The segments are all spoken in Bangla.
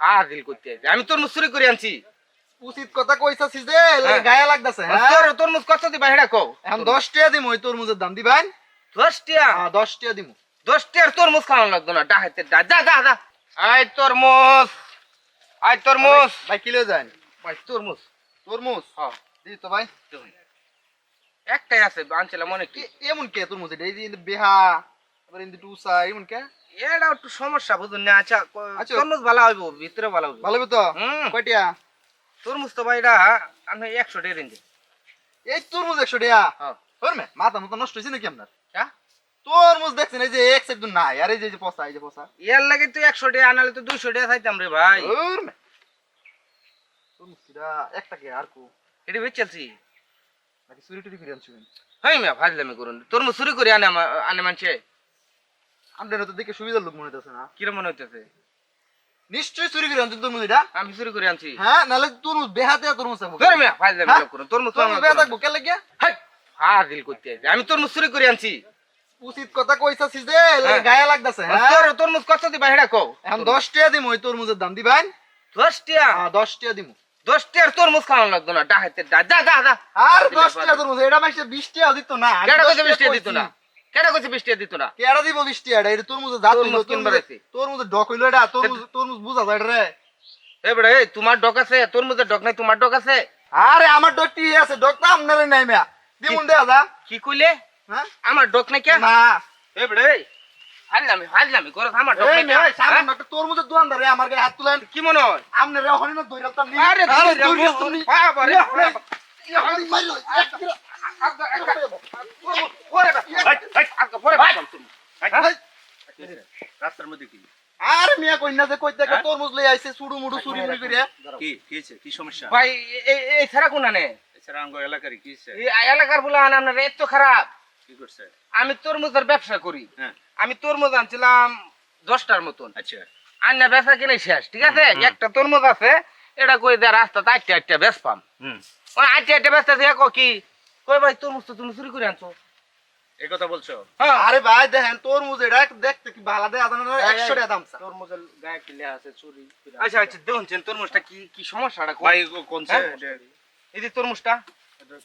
ফাজিল করতে আইছে আমি তরমুজ চুরি করে আনছি। উচিত কথা কইছাছিস যে হ্যাঁ। গায়ে লাগতাছে হ্যাঁ? তোর তরমুজ কত দিবা হেডা কও? এখন দশ টাকা দিমু ওই তরমুজের দাম দিবেন দশ টিয়া হ্যাঁ দশ টাকা দিমু। দশ টিয়ার তরমুজ খাওয়ানো লাগতো না ডাহাতে ডা যা যা যা। আয় তরমুজ আয় তরমুজ। ভাই কিলো যান। ভাই তরমুজ। তরমুজ? হ্যাঁ। দি তো ভাই। একটাই আছে আনছিলাম অনেক কি এমন কে তরমুজ? এটা এই যে বেহা আবার ইন্দি টুসা এমন কে? এটা একটু সমস্যা বুঝুন না আচ্ছা আচ্ছা। তরমুজ ভালো হইব ভিতরে ভালো হইব। ভালো হবে তো হুম। কয়টিয়া? তরমুজ তো ভাই এটা আমি একশো টাকা রেঞ্জে এই তরমুজ একশো টাকা? হ্যাঁ। ধরমে মাথা মতো নষ্ট হয়েছে নাকি আপনার? হ্যাঁ? তরমুজ দেখছেন এই যে এক সাইড নাই আর এই যে পচা এই যে পচা। লাগে তুই একশো টাকা আনালে তো দুইশো টাকা চাইতাম রে ভাই। ধরমে তরমুজ কিরা একটা কে আর কো? এটা বেচেলছি নাকি চুরি টুরি করে আনছিলেন হই মিয়া ফাজলামি করুন। তরমুজ চুরি করে আনে আনে মানছে। আপনার তো দেখে সুবিধার লোক মনে হইতেছে না। কিরম মনে হইতেছে? নিশ্চয়ই চুরি করে আনছেন এটা। আমি চুরি করে আনছি। হ্যাঁ নাহলে তরমুজ বেহাতে তরমুজ থাকব। ধর মিয়া ফাজলামি হ্যাঁ? করুন তরমুজ তো তরমুজ বেহা থাকব কে ফাজিল করতে আইছে। আমি তরমুজ চুরি করে আনছি। উচিত কথা কইছাছিস যে হ্যাঁ। গায়ে লাগতাছে হ্যাঁ? তোর তরমুজ কত দিবা হেডা কও। এখন দশ টাকা দিমু ওই তরমুজের দাম দিবেন দশ টিয়া? হ্যাঁ দশ টাকা দিমু। তরমুজ খাওয়ানো লাগতো না ডাহাতে আর দিলে দশ পারে। টাকা তরমুজ এটা মাসে বিশ টাকা দিত না কেডা দশ টাকা দিত না? কেডা কইছে বৃষ্টি দিত না কেডা দিব বিশ টাকা এটা তরমুজের জাত তরমুজ হইল, আইছে। তরমুজের ডক হইল এটা তরমুজ তরমুজ বুঝা যায় রে এ বড় এই তোমার ডক আছে তরমুজের ডক নাই তোমার ডক আছে আরে আমার ডক কি আছে ডক তো আপনার নাই মিয়া দিমুন দেয়া যা কি কইলে হ্যাঁ আমার ডক নাই কে না এ বড় এই হাজলামি হাজলামি করছ আমার ডক এই নাই মিয়া সামনে হ্যাঁ? একটা তরমুজের দোকানদার রে আমার গায়ে হাত তুলেন কি মনে হয় আমনে রে হরিণ ধইরা তাম নি আরে ধরে ধইরা রাখো। তুমি বাবা রে। ইয়া হরিণ মাইলো পরে রাস্তার মধ্যে কি আরে মিয়া কই না যে কই দেখো হ্যাঁ? তরমুজ লই আইছে চুড়ু মুড়ু চুরি মুড়ি করে কি কি সমস্যা? ভাই এই এই ছাড়া কোন আনে? এছাড়া আঙ্গ হয়েছে এই এলাকার বলে আনে আপনার এত খারাপ। কি করছে? আমি তরমুজের ব্যবসা করি। হ্যাঁ। আমি তরমুজ আনছিলাম দশটার মতন। আচ্ছা। আন্না বেচা কিনে শেষ ঠিক আছে? একটা তরমুজ আছে এটা কই দেয় রাস্তা আটটা আটটা বেচ পাম। হুম। ওই আটটা আটটা বেচতে কি? কই ভাই তরমুজ তো তুমি চুরি করে আনছো? এই কথা বলছো? হ্যাঁ। আরে ভাই দেখেন তরমুজ এটা দেখতে কি ভালো দেয় আদান 100 টাকা দাম। তরমুজের গায়ে কি লেখা আছে? চুরি আচ্ছা আচ্ছা দেখুন তরমুজটা কি কি সমস্যাটা? ভাই কোন হ্যাঁ? এই যে তরমুজটা।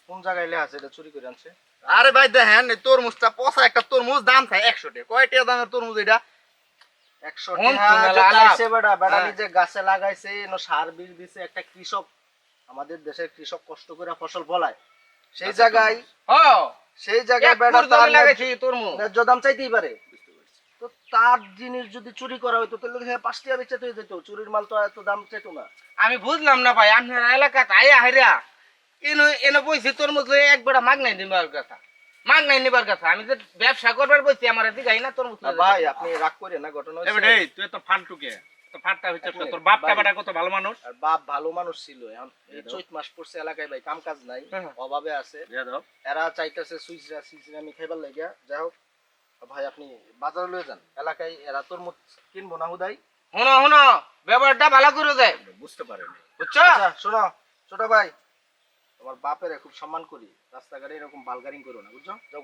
কোন জায়গায় লেখা আছে? এটা চুরি করে আনছে? আরে ভাই দেখেন এই তরমুজটা পচা একটা তরমুজ দাম চাই 100 টাকা। কয় টাকা দামের তরমুজ এটা? 100 কোন টাকা বেটা, বেটা হ্যাঁ। নিজে গাছে লাগাইছে, সার বীজ দিছে, একটা কৃষক আমাদের দেশের কৃষক কষ্ট করে ফসল ফলায়। সেই জায়গায় হ্যাঁ। সেই জায়গায় তার লাগাইছি তরমুজ। ন্যায্য দাম চাইতেই পারে। তো তার জিনিস যদি চুরি করা হইতো তাহলে পাঁচ টাকা বেচে হয়ে যেত। চুরির মাল তো এত দাম চাইতো না। আমি বুঝলাম না ভাই আপনার এলাকাতে আয়া হাইরা এনো এনো বইছি তোর লয়ে এক বেড়া মাগ নাই নিবার কথা। মাগ নাই নিবার কথা। আমি যে ব্যবসা করবার বইছি আমার এদিকে না তরমুজ না লয়ে ভাই আপনি রাগ করেন না ঘটনা তুই তো ফালতু কে? তো ফাটটা হচ্ছে তোর বাপটা ভাই। কত ভালো মানুষ? আর বাপ ভালো মানুষ ছিল এখন চৈত মাস পড়ছে এলাকায় ভাই কাম কাজ নাই হ্যাঁ। অভাবে আছে। এরা চাইতেছে সুইচরা সুইচরা আমি খাইবার লাগিয়া যাই হোক ভাই আপনি বাজারে লয়ে যান। এলাকায় এরা তোর মত কিনবো না হুদাই। শুনো শুনো ব্যাপারটা ভালো করে দেয় বুঝতে পারেনি। বুঝছ? আচ্ছা শোনো ছোট ভাই তোমার বাপের খুব সম্মান করি। রাস্তাঘাটে এরকম বালগারিং করো না বুঝছ? যাও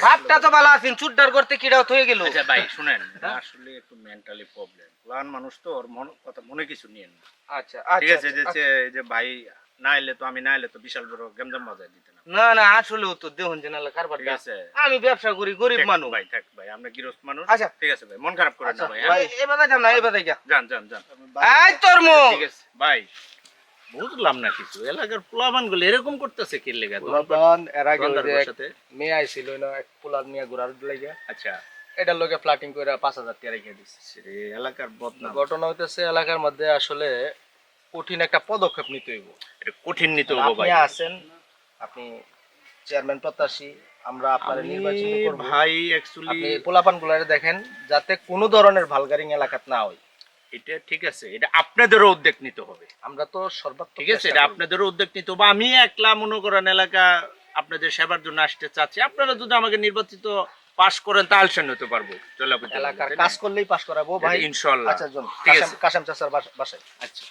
ভাবটা তো ভালো আছেন করতে হয়ে গেল। আচ্ছা ভাই শুনেন আসলে একটু মেন্টালি প্রবলেম প্লান মানুষ তো ওর মন কথা মনে কিছু নিয়েন না। আচ্ছা ঠিক আচ্ছা আছে যে যে- যে ভাই না এলে তো আমি না এলে তো বিশাল বড় গেমজাম বাজায় দিতে না। না না আসলেও তো দেহন জেনালে কারবার আছে। আমি ব্যবসা করি গরিব মানুষ। ভাই থাক ভাই আমরা গৃহস্থ মানুষ। আচ্ছা। ঠিক আছে ভাই মন খারাপ করেন আচ্ছা, না ভাই ভাই। হ্যাঁ? এবার না যা যান যান যান। এই তরমুজ ঠিক আছে ভাই। বুঝলাম না কিছু। এলাকার পোলাবানগুলো এরকম করতেছে কি লেগে? পোলাপান এর আগে মেয়ে আইছিল না এক পোলার নিয়ে ঘোরার লাগিয়া আচ্ছা। এটার লগে ফ্লাটিং করে পাঁচ হাজার টাকা রেখে দিচ্ছে এলাকার বদনাম। ঘটনা হইতেছে এলাকার মধ্যে আসলে কঠিন একটা পদক্ষেপ নিতে হইব। কঠিন নিতে হবে আপনি আছেন আপনি চেয়ারম্যান প্রত্যাশী আমরা আপনার নির্বাচিত আমি করব। ভাই অ্যাকচুয়ালি আপনি পোলাপান গুলারে দেখেন যাতে কোনো ধরনের ভালগারিং এলাকাত না হয়। এটা ঠিক আছে এটা আপনাদেরও উদ্যোগ নিতে হবে। আমরা তো সর্বাত্মক ঠিক আছে এটা আপনাদেরও উদ্যোগ নিতে হবে। আমি একলা মনে করেন এলাকা আপনাদের সেবার জন্য আসতে চাচ্ছি। আপনারা যদি আমাকে নির্বাচিত পাশ করেন তাহলে সে নিতে পারব। এলাকার কাজ করলেই পাস করাবো ভাই। ইনশাল্লাহ। আচ্ছা জন ঠিক আছে। কাশেম চাচার বাসায়। আচ্ছা।